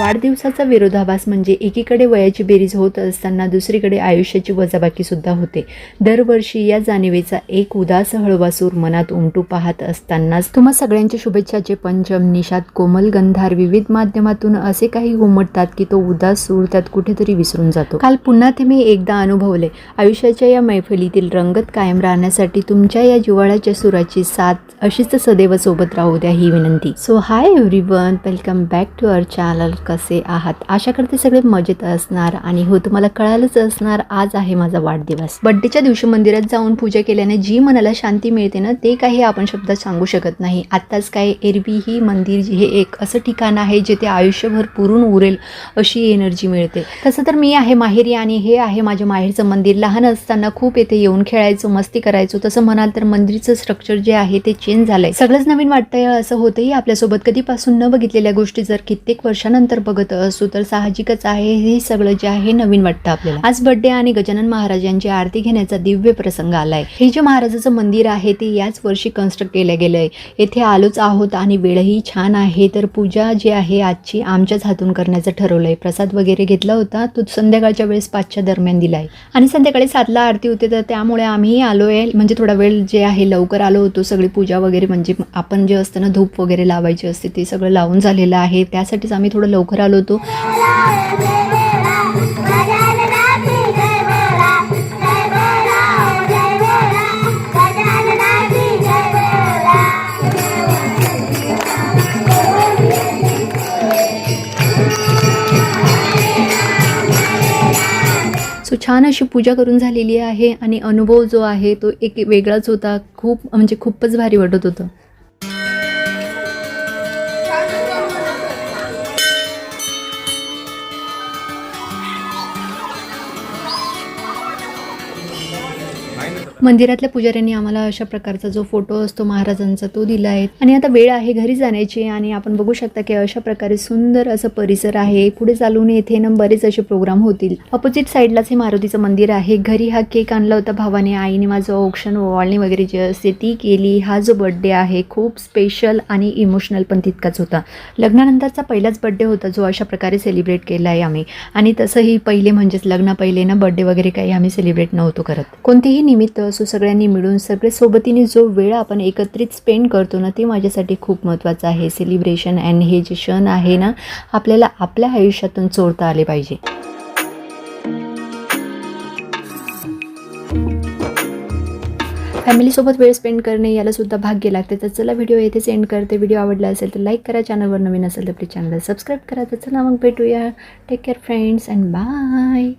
वाढदिवसाचा विरोधाभास म्हणजे एकीकडे वयाची बेरीज होत असताना दुसरीकडे आयुष्याची वजाबाकीसुद्धा होते. दरवर्षी या जाणीवेचा एक उदास हळवा सूर मनात उमटू पाहत असतानाच तुम्हा सगळ्यांच्या शुभेच्छाचे पंचम निषाद कोमल गंधार विविध माध्यमातून असे काही उमटतात की तो उदास सूर त्यात कुठेतरी विसरून जातो. काल पुन्हा ते मी एकदा अनुभवले. आयुष्याच्या या मैफलीतील रंगत कायम राहण्यासाठी तुमच्या या जिव्हाळ्याच्या सुराची साथ अशीच सदैव सोबत राहू द्या ही विनंती. So hi everyone welcome back to our channel कसे आहात? आशा करते सगळे मजेत असणार आणि हो तुम्हाला कळालंच असणार आज आहे माझा वाढदिवस. बड्डेच्या दिवशी मंदिरात जाऊन पूजा केल्याने जी मनाला शांती मिळते ना ते काही आपण शब्दात सांगू शकत नाही. आत्ताच काय एरवी ही मंदिर हे एक असं ठिकाण आहे जिथे आयुष्यभर पुरून उरेल अशी एनर्जी मिळते. तसं तर मी आहे माहेरी आणि हे आहे माझ्या माहेरचं मंदिर. लहान असताना खूप येथे येऊन खेळायचो मस्ती करायचो. तसं म्हणाल तर मंदिरचं स्ट्रक्चर जे आहे ते चेंज झालंय. सगळंच नवीन वाटतंय असं होतंही आपल्यासोबत कधीपासून न बघितलेल्या गोष्टी जर कित्येक वर्षानंतर बघत असू तर साहजिकच आहे हे सगळं जे आहे नवीन वाटतं आपल्याला. आज बर्थडे आणि गजानन महाराज यांची आरती घेण्याचा दिव्य प्रसंग आलाय. हे जे महाराजाचं मंदिर आहे ते याच वर्षी कन्स्ट्रक्ट केलं गेलंय. येथे आलोच आहोत आणि वेळही छान आहे तर पूजा जी आहे आजची आमच्याच हातून करण्याचं ठरवलंय. प्रसाद वगैरे घेतला होता तो संध्याकाळच्या वेळेस पाचच्या दरम्यान दिलाय. आणि संध्याकाळी सातला आरती होते तर त्यामुळे आम्ही आलोय. म्हणजे थोडा वेळ जे आहे लवकर आलो होतो. सगळी पूजा वगैरे म्हणजे आपण जे असतं ना धूप वगैरे लावायची असते ते सगळं लावून झालेलं आहे. त्यासाठीच आम्ही थोडं लवकर आलो होतो. सो छान अशी पूजा करून झालेली आहे आणि अनुभव जो आहे तो एक वेगळाच होता. खूप म्हणजे खूपच भारी वाटत होतं. मंदिरातल्या पुजाऱ्यांनी आम्हाला अशा प्रकारचा जो फोटो असतो महाराजांचा तो दिला आहे आणि आता वेळ आहे घरी जाण्याची आणि आपण बघू शकता की अशा प्रकारे सुंदर असं परिसर आहे. पुढे चालून येथे ना बरेच असे प्रोग्राम होतील. अपोजिट साईडलाच हे मारुतीचं मंदिर आहे. घरी हा केक आणला होता भावाने आईने माझं ऑप्शन ओवाळणी वगैरे जे असते ती केली. हा जो बड्डे आहे खूप स्पेशल आणि इमोशनल पण तितकाच होता. लग्नानंतरचा पहिलाच बड्डे होता जो अशा प्रकारे सेलिब्रेट केला आहे आम्ही. आणि तसंही पहिले म्हणजेच लग्न पहिले ना बड्डे वगैरे काही आम्ही सेलिब्रेट नव्हतो करत. कोणतेही निमित्त असो सगळ्यांनी मिळून सगळे सोबतीने जो वेळ आपण एकत्रित स्पेंड करतो ना ते माझ्यासाठी खूप महत्त्वाचं आहे. सेलिब्रेशन अँड हे जे क्षण आहे ना आपल्याला आपल्या आयुष्यातून चोरता आले पाहिजे. फॅमिलीसोबत वेळ स्पेंड करणे यालासुद्धा भाग्य लागते. तर चला व्हिडिओ येथेच एंड करते. व्हिडिओ आवडला असेल तर लाईक करा. चॅनलवर नवीन असेल तर प्लीज चॅनलला सबस्क्राईब करा. तर चला मग भेटूया. Take care friends and bye